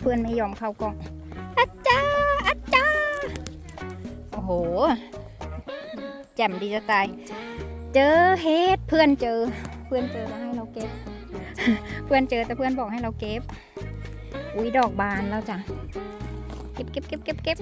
เพื่อนไม่ยอมเข้ากล้องอาจาอาจาโอ้โห แจ่มดีจะตาย เจอเฮดเพื่อนเจอ เพื่อนเจอแล้วให้เราเก็บ เพื่อนเจอแต่เพื่อนบอกให้เราเก็บ อุ้ยดอกบานแล้วจ้ะ เก็บเก็บเก็บเก็บเก็บ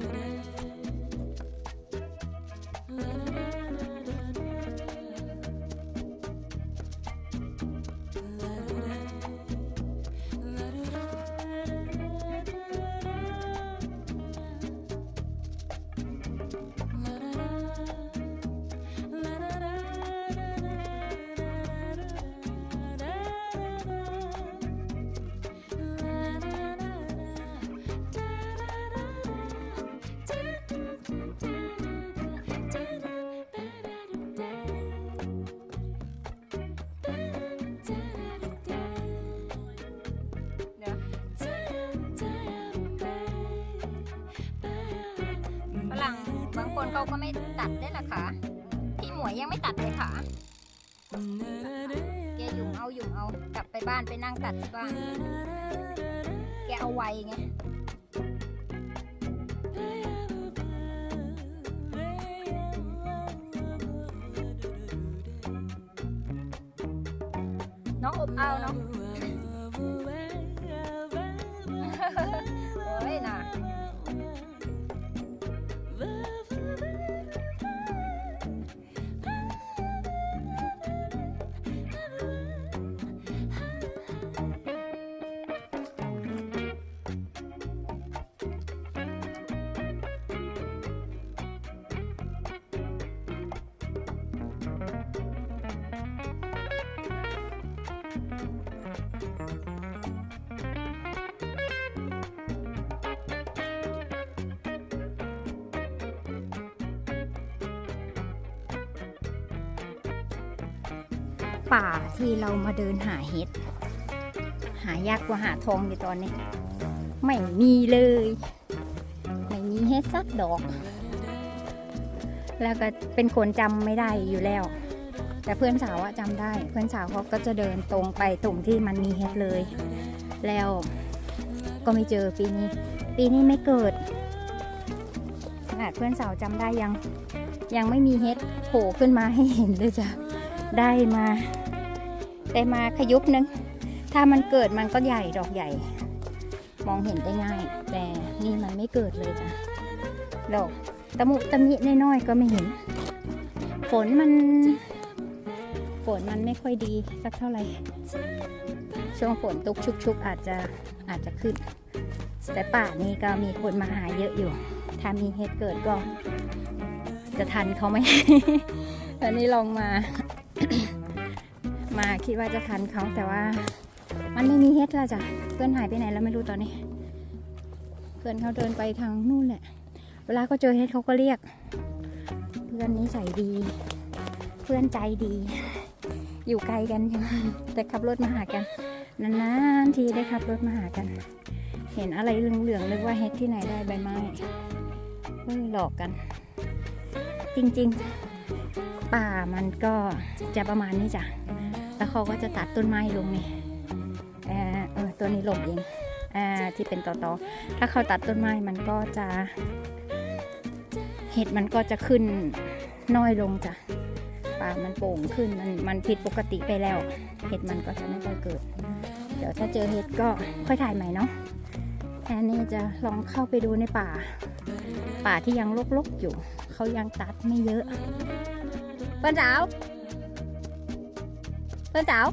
เเขาก็ไม่ตัดได้ล่ะค่ะ พี่หมวยยังไม่ตัดเลยค่ะแกหยุ่งเอาหยุ่งเอากลับไปบ้านไปนั่งตัดที่บ้าน แกเอาไวไงน้องอบเอาเนาะ ป่าที่เรามาเดินหาเห็ด หายากกว่าหาทองในตอนนี้ ไม่มีเลย ไม่มีเห็ดสักดอก แล้วก็เป็นคนจำไม่ได้อยู่แล้ว แต่เพื่อนสาวอะจำได้ เพื่อนสาวเขาก็จะเดินตรงไปตรงที่มันมีเห็ดเลย แล้วก็ไม่เจอปีนี้ ปีนี้ไม่เกิดขนาดเพื่อนสาวจำได้ยังยังไม่มีเห็ดโผล่ขึ้นมาให้เห็นเลยจ้ะ ได้มาได้มาขยุบนึง ถ้ามันเกิดมันก็ใหญ่ดอกใหญ่ มองเห็นได้ง่าย แต่นี่มันไม่เกิดเลยจ้ะดอกตะมุตะมิน้อยๆก็ไม่เห็น ฝนมัน ฝนมันไม่ค่อยดีสักเท่าไหร่ ช่วงฝนตกชุกๆอาจจะอาจจะขึ้น แต่ป่านี้ก็มีคนมาหาเยอะอยู่ ถ้ามีเหตุเกิดก็ จะทันเขาไหมตอนนี้ลองมา มาคิดว่าจะทันเขาแต่ว่า มันไม่มีเฮ็ดแล้วจ้ะเพื่อนหายไปไหนแล้วไม่รู้ตอนนี้ เพื่อนเขาเดินไปทางนู่นแหละ เวลาเขาเจอเฮ็ดเขาก็เรียก เพื่อนนิสัยดี เพื่อนใจดี อยู่ไกลกันใช่ไหมแต่ขับรถมาหากันนานๆทีได้ขับรถมาหากัน เห็นอะไรเหลืองๆนึกว่าเฮ็ดที่ไหนได้ใบไม้เฮ้ยหลอกกัน จริงๆ ป่ามันก็จะประมาณนี้จ้ะ แล้วเขาก็จะตัดต้นไม้ลงนี่เออเออตัวนี้ลงเองอ่าที่เป็นตอตอๆ ถ้าเขาตัดต้นไม้มันก็จะ เห็ดมันก็จะขึ้นน้อยลงจ้ะ ป่ามันโป่งขึ้นมันมันผิดปกติไปแล้ว เห็ดมันก็จะไม่ค่อยเกิด เดี๋ยวถ้าเจอเห็ดก็ค่อยถ่ายใหม่เนาะแอนนี่จะลองเข้าไปดูในป่า ป่าที่ยังรกๆอยู่ เขายังตัดไม่เยอะ เพื่อนสาว เพื่อนสาว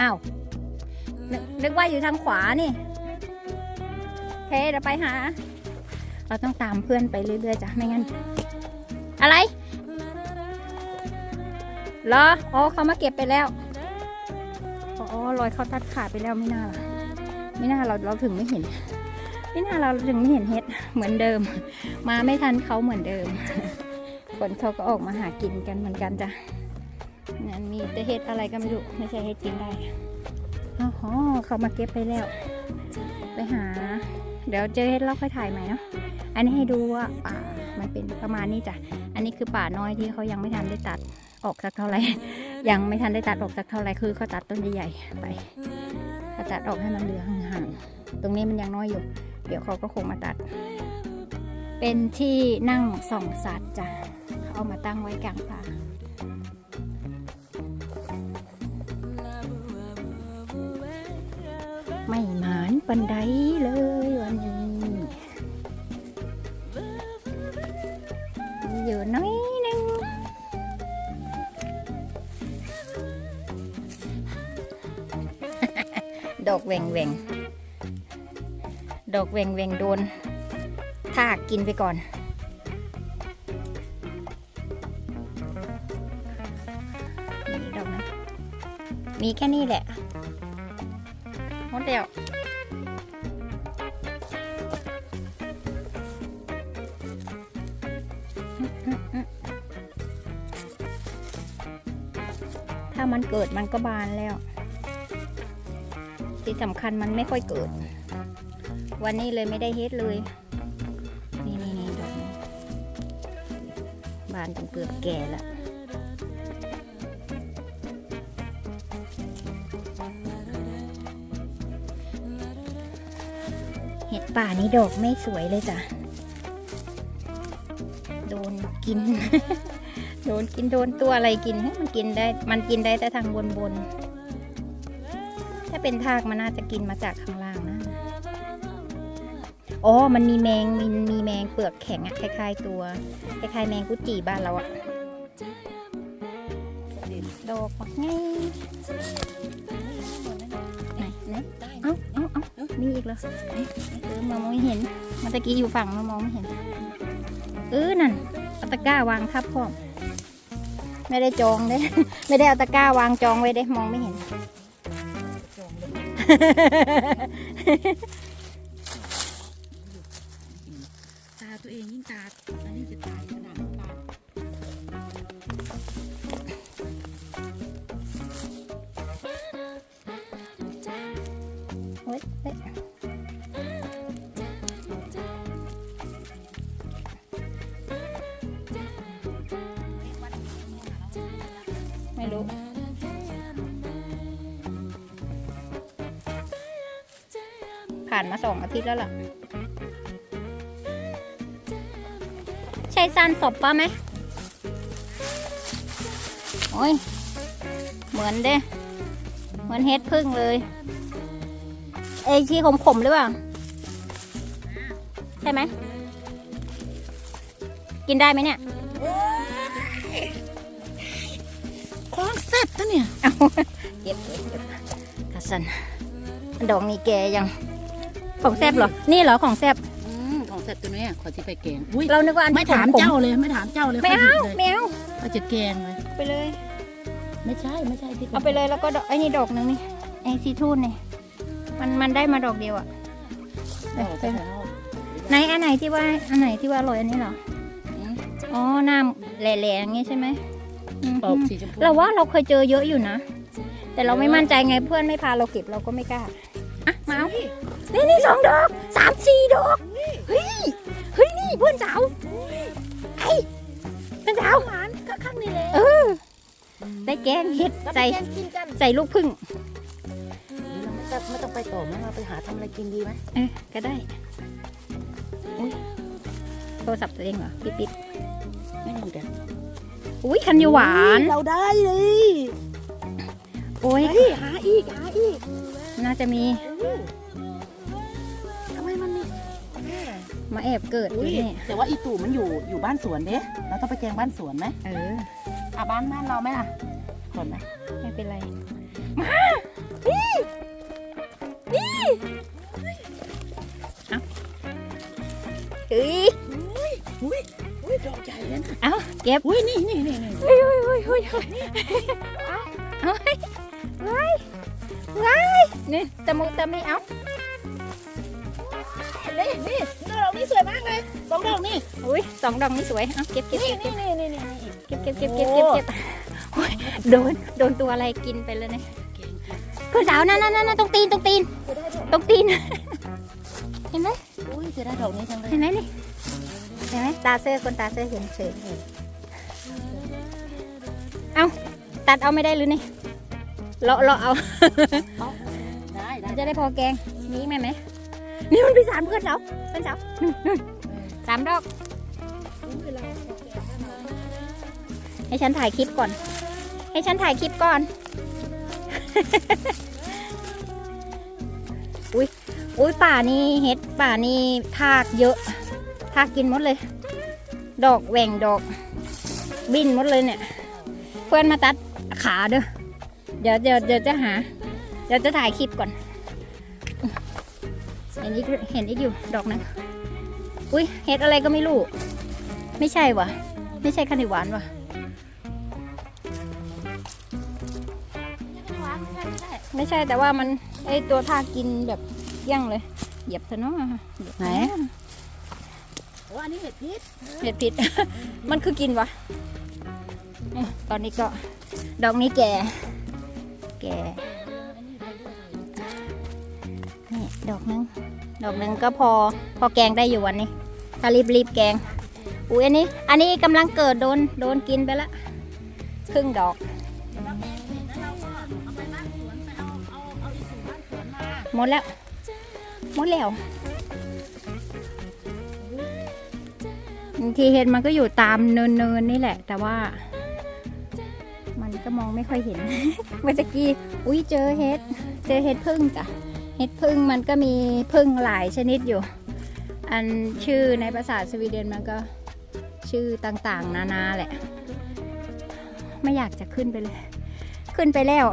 อ้าวนึกนึกว่าอยู่ทางขวานี่เคเดี๋ยวไปหา เราต้องตามเพื่อนไปเรื่อยๆจ้ะ ไม่งั้น อะไรเหรออ๋อเขามาเก็บไปแล้วอ๋อรอยเขาตัดขาดไปแล้วไม่น่าล่ะไม่น่าเราเราถึงไม่เห็นนี่น่าเราถึงไม่เห็นเห็ดเหมือนเดิม มาไม่ทันเขาเหมือนเดิม คนเขาก็ออกมาหากินกันเหมือนกันจ้ะนั่นมีแต่เห็ดอะไรก็ไม่รู้ไม่ใช่เห็ดกินได้อ๋อเขามาเก็บไปแล้ว ไปหา เดี๋ยวเจอเห็ดเราค่อยถ่ายใหม่เนาะอันนี้ให้ดูว่าป่ามันเป็นประมาณนี้จ้ะอันนี้คือป่าน้อยที่เขายังไม่ทันได้ตัดออกสักเท่าไหร่ยังไม่ทันได้ตัดออกสักเท่าไหร่คือเขาตัดต้นใหญ่ๆไปเขาตัดออกให้มันเหลือห่างๆตรงนี้มันยังน้อยอยู่ เดี๋ยวเขาก็คงมาตัด เป็นที่นั่งส่องสัตว์จ้ะ เอามาตั้งไว้กลางป่าไม่หมานปันไดเลยวันนี้อยู่น้อยหนึงดอกแหวงแหวงดอกแหวงแหวงโดนทากกินไปก่อน มีแค่นี้แหละหมดแล้วถ้ามันเกิดมันก็บานแล้ว ที่สำคัญมันไม่ค่อยเกิด วันนี้เลยไม่ได้เฮ็ดเลย นี่นี่นี่ดอกบานจนเกือบแก่แล้ว ป่านี้ดอกไม่สวยเลยจ้ะ โดนกิน โดนกินโดนตัวอะไรกินให้มันกินได้ มันกินได้แต่ทางบนบนๆถ้าเป็นทากมันน่าจะกินมาจากข้างล่างนะ อ๋อ มันมีแมงมีมีแมงเปลือกแข็งอะคล้าย ๆ ตัว คล้ายๆแมงกุจีบ้านเราอะดอกปักไง มีอีกเหรอเออมองไม่เห็นมันตะกี้อยู่ฝั่งมามองไม่เห็น เออนั่นเอาตะกร้าวางทับพร้อมไม่ได้จองเด้ไม่ได้เอาตะกร้าวางจองไว้เด้มองไม่เห็น ผ่านมาสองอาทิตย์แล้วล่ะ ใช่ซันศพปะไหม โอ้ย เหมือนเด้ เหมือนเฮ็ดพึ่งเลย เอยที่ขมๆหรือเปล่า ใช่ไหม กินได้ไหมเนี่ยคล้องแซ่บตัวเนี่ย เอาเก็บเก็บเก็บกระสันดอกนี้แกยัง ของแซบเหรอ นี่เหรอของแซบ อืมของแซ่บตัวเนี้ยขอที่ไปแกงอุ้ยเรานึกว่าอันไม่ที่ถามขๆเจ้าเลยไม่ถามเจ้าเลยไม่ค่ยหเอายิบเลยไม่เอาเขาจะแกงเลยไปเลย ไม่ใช่ไม่ใช่ที่เอาไปเลยแล้วก็ดอกไอ้นี่ดอกหนึงนี่ไอ้ซีทูนนี่มันมันได้มาดอกเดียวอะเออใช่แล้วไหนอันไหนที่ว่าอันไหนที่ว่าอร่อยอันนี้เหรออืมอ๋อน้ำแหล่ๆอย่างงี้ใช่ไหมอืมออกสีชมพูเราว่าเราเคยเจอเยอะอยู่นะ แต่เราไม่มั่นใจไงเพื่อนไม่พาเราเก็บเราก็ไม่กล้า อะมาเอา นี่นี่สองดอกสามสี่ดอกเฮ้ยเฮ้ยนี่เพื่อนสาวไอ้เพื่อนสาวหวานก็ข้างนี้เลยเออได้แกงเห็ดใส่แกงกินกันใส่ลูกพึ่งเราไม่ต้องไม่ต้องไปต่อมั้งเราไปหาทำอะไรกินดีไหมเออก็ได้อุ้ยโทรศัพท์ตัวเองเหรอปิดปิดไม่เหมือนกันอุ้ยคันยูหวานเราได้เลยโอ้ยเฮ้ยหาอีกหาอีก น่าจะมี มาแอบเกิดออุ้ยู่ยนี่แต่ว่าอีตู่มันอยู่อยู่บ้านสวนเด้เราต้องไปแกงบ้านสวนไหมเอออะบ้านบ้านเราไหมล่ะก่อนไหมไม่เป็นไร มา นี่ นี่เอ้ยอุ้ยอุ้ยดอกใหญ่เลยนะเอาเก็บ อุ้ยนี่นี่นี่นี่เฮ้ยเฮ้ยเฮ้ยเฮ้ยเฮ้ยเอาไว้ไว้ไว้นี่ตะมุตะมิเอา นี่นี่ดอกนี้สวยมากเลยสองดอกนี่อุ้ยสองดอกนี่สวยเอาเก็บเก็บนี่เก็บนี่นี่นี่นี่เก็บเก็บเก็บเก็บเก็บเก็บโอ้ยโดนโดนตัวอะไรกินไปเลยเนี่ยเพื่อนสาวนั่นนั่นนั่นตรงตีนตรงตีนตรงตีนเห็นไหมอุ้ยจะได้ดอกนี้จังเลยเห็นไหมนี่เห็นไหมตาเสื้อคนตาเสื้อเห็นเฉยเอาตัดเอาไม่ได้หรือนี่เราะเราะเอาได้จะได้พอแกงมีอีกไหมไหม นี่มันพี่สามเพื่อนเราเพื่อนสานู่นนู่นสามดอก ให้ฉันถ่ายคลิปก่อน ให้ฉันถ่ายคลิปก่อน อุ้ยอุ้ยป่านี่เห็ดป่านี่ทากเยอะทากกินหมดเลย ดอกแหว่งดอก บินหมดเลยเนี่ย เพื่อนมาตัดขาเด้อเดี๋ยวเดี๋ยวเดี๋ยวจะหา เดี๋ยวจะถ่ายคลิปก่อน เห็นอีกเห็นอีกอยู่ดอกหนึงอุ้ยเห็ดอะไรก็ไม่รู้ ไม่ใช่วะไม่ใช่ขนมหวานวะไม่ใช่แต่ว่ามันไอตัวทากกินแบบเกลี้ยงเลย เหยียบเถอะเนาะไหนโอ้อันนี้เห็ดพิษเห็ดพิษ มันคือกินวะนี่ตอนนี้ก็ดอกนี้แก่ แก่ นี่ ดอกนึง ดอกหนึ่งก็พอพอแกงได้อยู่วันนี้ ถ้ารีบรีบแกงอุ้ยอันนี้ อันนี้กำลังเกิดโดนโดนกินไปละครึ่งดอก หมดแล้ว หมดแล้วบางทีเห็ดมันก็อยู่ตามเนินๆนี่แหละ แต่ว่า มันก็มองไม่ค่อยเห็น เมื่อกี้ อุ้ยเจอเห็ด เจอเห็ดพึ่งจ้ะ เห็ดพึ่งมันก็มีพึ่งหลายชนิดอยู่ อันชื่อในภาษาสวีเดนมันก็ชื่อต่างๆ นานาแหละ ไม่อยากจะขึ้นไปเลย ขึ้นไปแล้ว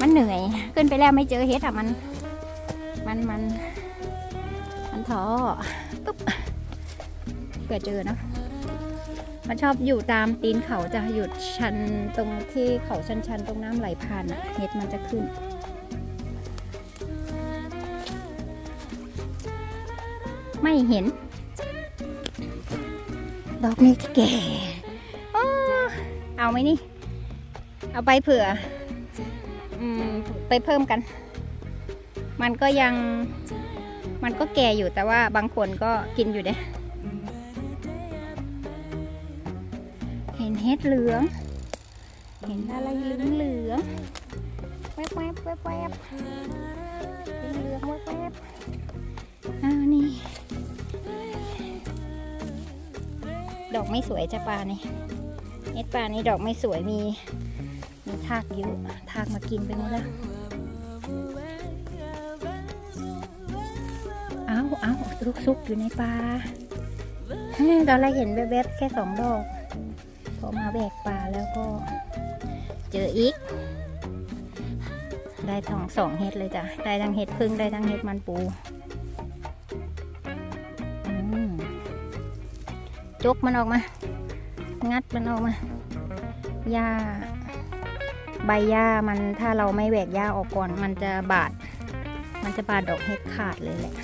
มันเหนื่อย ขึ้นไปแล้วไม่เจอเห็ดอะมัน มันมันมันท้อปุ๊บเผื่อเจอเนะมันชอบอยู่ตามตีนเขาจะหยุดชันตรงที่เขาชันๆตรงน้ำไหลผ่านอะเห็ดมันจะขึ้น ไม่เห็น ดอกนี้แก่เอาไหมนี่ เอาไปเผื่ออไปเพิ่มกัน มันก็ยัง มันก็แก่อยู่แต่ว่าบางคนก็กินอยู่เด้เห็นเห็ดเหลือง เห็นอะไรเหลืองเหลืองแวบแวบแวบแวบ อกไม่สวยจ้ะปลานี่เห็ดปลานี่ดอกไม่สวยมี มีทากเยอะทากมากินไปหมดแล้วเอาเอาลูกซุกอยู่ในปลาตอนแรกเห็นแวบๆแค่สองดอกพอมาแบกปลาแล้วก็ เจออีก ได้ทองสองเห็ดเลยจ้ะ ได้ทั้งเห็ดพึ่งได้ทั้งเห็ดมันปู จกมันออกมา งัดมันออกมาหญ้าใบหญ้ามันถ้าเราไม่แหวกหญ้าออกก่อน มันจะบาด มันจะบาดดอกเห็ดขาดเลยแหละ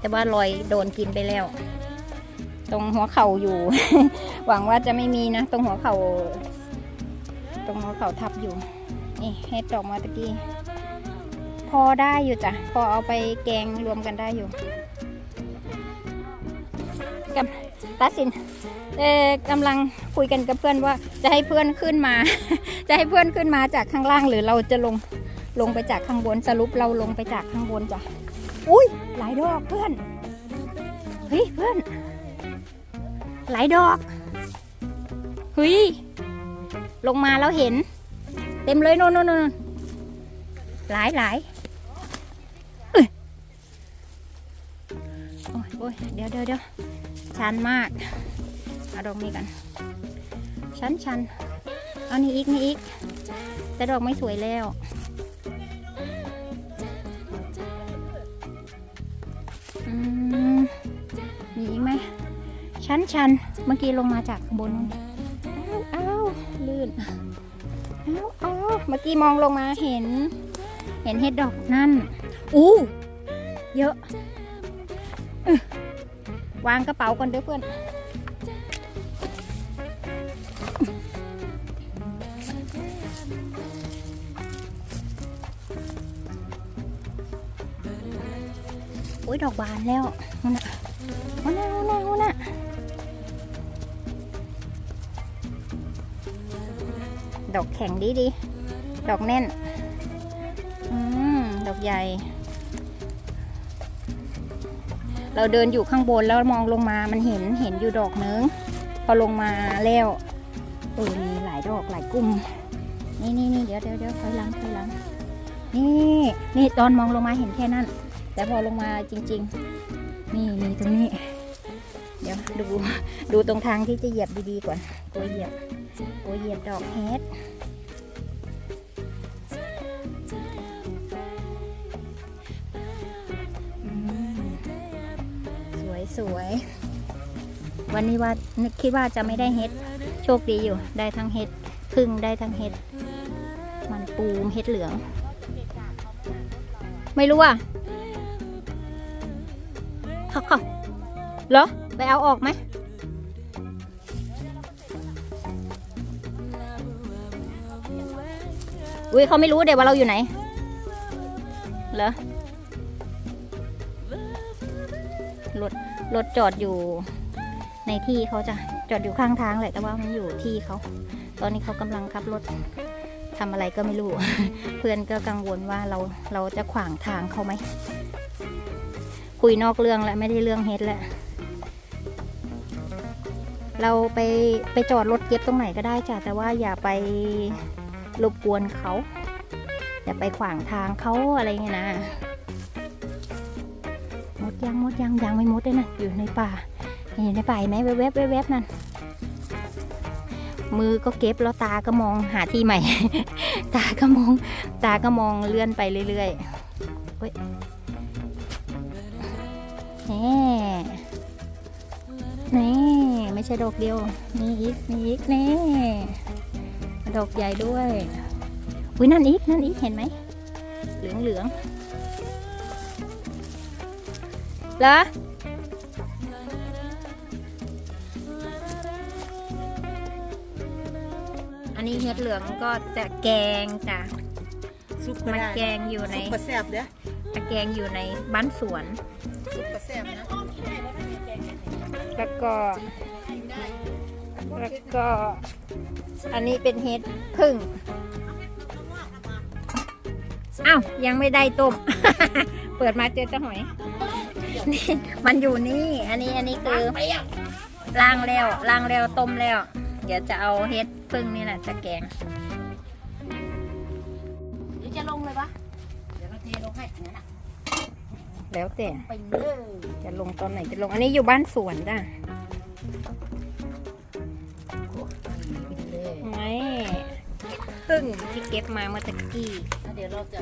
แต่ว่ารอยโดนกินไปแล้ว ตรงหัวเข่าอยู่ หวังว่าจะไม่มีนะ ตรงหัวเข่า ตรงหัวเข่าทับอยู่ นี่เฮ็ดดอกมาตะกี้ พอได้อยู่จ้ะ พอเอาไปแกงรวมกันได้อยู่กับตัดสินเออกำลังคุยกันกับเพื่อนว่าจะให้เพื่อนขึ้นมา จะให้เพื่อนขึ้นมาจากข้างล่างหรือเราจะลงลงไปจากข้างบนสรุปเราลงไปจากข้างบนจ้ะ อุ้ยหลายดอกเพื่อนเฮ้ยเพื่อน หลายดอกเฮ้ยลงมาแล้วเห็น เต็มเลยโน่นโน่นหลายหลายโอ้ยโอ้ยเดี๋ยวเดี๋ยวเดี๋ยวชันมากเอาดอกนี้กันชันชันเอานี่อีกนี่อีกแต่ดอกไม่สวยแล้ว ชันชันเมื่อกี้ลงมาจากบนอ้าวอ้าวลื่นอ้าวอ้าวเมื่อกี้มองลงมาเห็น เห็นเห็ดดอกนั่น อู้เยอะอวางกระเป๋าก่อนเด้อเพื่อนโอ้ยดอกบานแล้วนั่นน่ะ ดอกแข็งดีดีดอกแน่น อืม ดอกใหญ่ เราเดินอยู่ข้างบนแล้วมองลงมา มันเห็น เห็นอยู่ดอกนึง พอลงมาแล้วเออมีหลายดอกหลายกลุ่ม นี่นี่นี่เดี๋ยวเดี๋ยวเดี๋ยวถอยหลังถอยหลัง นี่ นี่ตอนมองลงมาเห็นแค่นั้น แต่พอลงมาจริง ๆ นี่มีตรงนี้ เดี๋ยวดู ดูตรงทางที่จะเหยียบดีๆก่อนกลัวเหยียบ กลัวเหยียบดอกเฮดสวยสวย วันนี้ว่าคิดว่าจะไม่ได้เฮดโชคดีอยู่ ได้ทั้งเฮดพึ่งได้ทั้งเฮดมันปูมเฮดเหลือง ไม่รู้อะเขาเขาเหรอ ไปเอาออกไหม อุ้ยเขาไม่รู้เดี๋ยวว่าเราอยู่ไหน เหรอ รถ รถจอดอยู่ ในที่เขาจะจอดอยู่ข้างทางแหละ แต่ว่ามันอยู่ที่เขา ตอนนี้เขากำลังขับรถทำอะไรก็ไม่รู้ เพื่อนก็กังวลว่าเรา เราจะขวางทางเขาไหม คุยนอกเรื่องแล้วไม่ได้เรื่องเฮ็ดแล้วเราไปไปจอดรถเก็บตรงไหนก็ได้จ้ะแต่ว่าอย่าไป รบกวนเขาอย่าไปขวางทางเขาอะไรเงี้ยนะมดยังมดยังยังไม่มดเลยนะอยู่ในป่าอยู่ในป่าเห็นไหมแวบๆแวบๆนั่นมือก็เก็บแล้วตาก็มองหาที่ใหม่ ตาก็มอง ตาก็มองเลื่อนไปเรื่อยๆเฮ้ยนี่นี่ไม่ใช่ดอกเดียว นี่อีกนี่อีกนี่ ดอกใหญ่ด้วย อุ้ยนั่นอีกนั่นอีกเห็นไหม เหลืองเหลืองเหรออันนี้เห็ดเหลืองก็จะแกงจ้ะซุปก็มันได้แกงอยู่ในซุปก็แซ่บเด้อจะแกงอยู่ในบ้านสวน ซุปก็แซ่บนะแล้วก็แล้วก็ อันนี้เป็นเห็ดพึ่งอ้าวยังไม่ได้ต้ม เปิดมาเจอเจ้าหอยนี่มันอยู่นี่ อันนี้อันนี้คือล้างแล้วล้างแล้วต้มแล้ว เดี๋ยวจะเอาเห็ดพึ่งนี่แหละจะแกงเดี๋ยวจะลงเลยปะเดี๋ยวเราเทลงให้งั้นน่ะแล้วแต่ไปเลยจะลงตอนไหนจะลง อันนี้อยู่บ้านสวนจ้ะ พึ่งที่เก็บมาเมื่อตะกี้แล้วเดี๋ยวเราจะ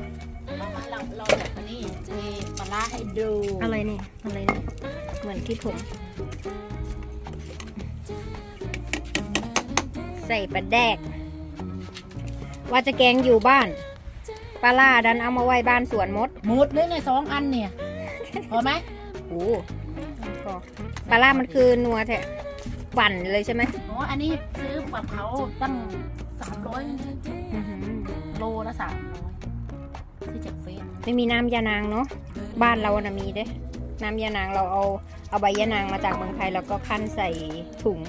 เราเราเราแบบนี้เทปลาร้าให้ดูอะไรเนี่ยอะไรเนี่ยเหมือนที่ผม ใส่ปลาแดก ว่าจะแกงอยู่บ้านปลาล่าดันเอามาไว้บ้านสวนมดหมดเลยในสองอันเนี่ยพอไหมโอ้ก็ปลาล่ามันคือนัวแท้ปั่นเลยใช่ไหมอ๋ออันนี้ซื้อ กับเขาตั้งสามร้อยอื้อหือโลละสามร้อยที่จากเฟซไม่มีน้ำยานางเนาะบ้านเรานะมีเด้ น้ำยานางเราเอาเอาใบยานางมาจากเมืองไทย แล้วก็คั้นใส่ถุง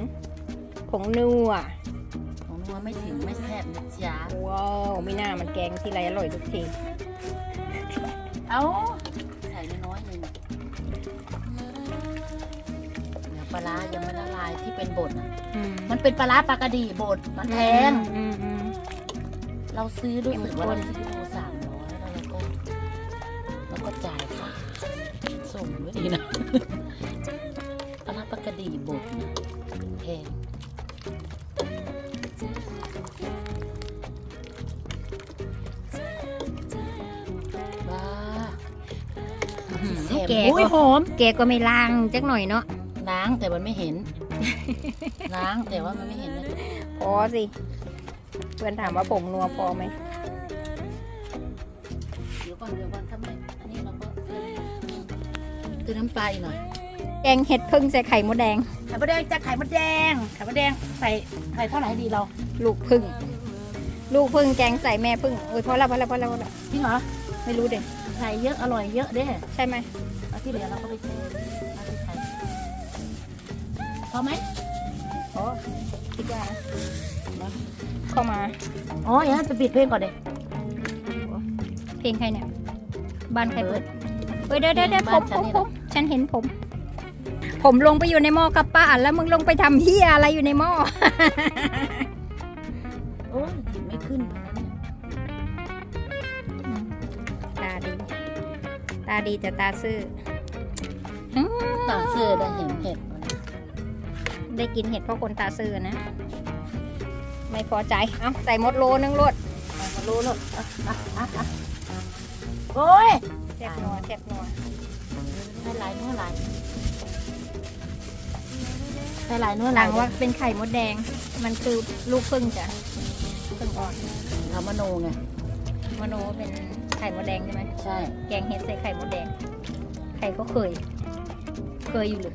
ผงนัวของนัวไม่ถึงไม่แซ่บนะจ๊ะว้าวไม่น่ามันแกงที่ไรอร่อยทุกทีเอาใส่น้อยๆหนึ่งเดี๋ยวปลาร้ายังไม่ละลายที่เป็นบดอะอื มมันเป็นปลาร้าปลากระดีบดมันแพง อืมอืม เราซื้อรู้สึกว่าเข้มข้เรานซื้อโลสามร้อยแล้วเราก็เราก็จ่ายค่าส่งด้วยริงๆนะปลาร้าปลากระดีบดนะแพงว้าแถมแกอุ้ยก็หอม แกก็ไม่ล้างจักหน่อยเนาะ ล้างแต่มันไม่เห็น ล้างแต่ว่ามันไม่เห็นนะพอสิ เพื่อนถามว่าผมนัวพอไหมเดี๋ยวก่อนเดี๋ยวก่อนทำไมอันนี้เราก็เติมเติมน้ำปลาอีกหน่อยแกงเห็ดพึ่งใส่ไข่มดแดง ไข่มดแดงจะไข่มดแดงไข่มดแดงใส่ใส่เท่าไหร่ดีเราลูกพึ่ง ลูกพึ่งแกงใส่แม่พึ่งโอ้ยพอแล้วพอแล้วพอแล้วพอแล้วจริงเหรอไม่รู้เด็ใส่เยอะอร่อยเยอะเด้ใช่ไหมแล้วที่เหลือเราก็ไปเทมาที่ไข่พ อไหมพอคิดว่านะเข้ามา อ๋ออย่างนั้นไปปิดเพลงก่อนเด้เพลงใครเนี่ย บ้านใครเปิดเฮ้ยเดี๋ยวเดี๋ยวเดี๋ยวผมผมผมฉันเห็นผม ผมลงไปอยู่ในหม้อกับป้าอันแล้วมึงลงไปทำเฮียอะไรอยู่ในหม้อ โอ้ยหยิบไม่ขึ้นนะเนี่ยตาดี ตาดีแต่ตาซื่ออืมตาเสื้อได้เห็นเห็ดมัน ได้กินเห็ดเพราะคนตาซื่อนะ ไม่พอใจ เอาใส่หมดโลนึงรวดเอามารู้แล้วอะอะอะอะโอ้ยแซ่บนัวแซ่บนัวใส่หลายเนื้อหลายใส่หลายเนื้อหหลาลัยงว่าเป็นไข่มดแดง มันคือลูกพึ่งจ้ะพึ่งอ่อนเรามโนไงมโนเป็นไข่มดแดงใช่ไหมใช่ แกงเห็ดใส่ไข่มดแดงใครก็เคย เคยอยู่หรือ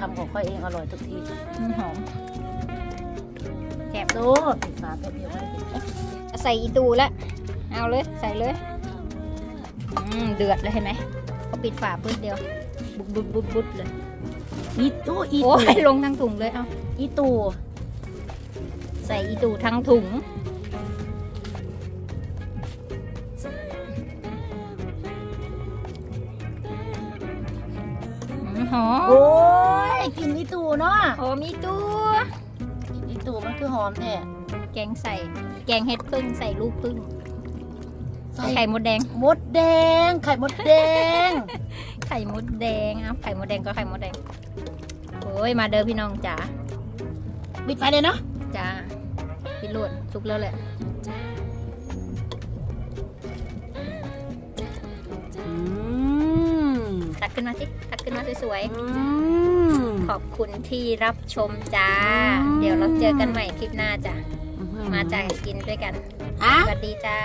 ทำของข้อยเองอร่อยทุกทีอืมหอมแซ่บดูปิดฝาแป๊บเดียวไว้ปิดเอ๊ะใส่อีตูแล้วเอาเลยใส่เลยอืมเดือดเลยเห็นไหมพอปิดฝาปึ๊บเดียว บุบบุบบุบบุบเลยอีตู้อีโอ้ตู้ยลงทั้งถุงเลยเอาอีตู้ใส่อีตูทั้งถุง อืมหอมโอ้ยกินอีตู้ เนาะหอมอีตูอีตู้มันคือหอมแท้แกงใส่ แกงเห็ดพึ่งใส่ลูกพึ่งใส่ไข่มดแดง มดแดง ไข่มดแดง ไข่มดแดงเอาไข่มดแดงก็ไข่มดแดงโอ้ยมาเด้อพี่น้องจ๋าปิดไฟเลยเนาะจ้าพี่ลวดสุกแล้วแหละอืมตักขึ้นมาสิ ตักขึ้นมาสวยอืมๆ ขอบคุณที่รับชมจ้าอืมเดี๋ยวเราเจอกันใหม่คลิปหน้าจ้ะ มาจ่ายกินด้วยกันอะสวัสดีจ้า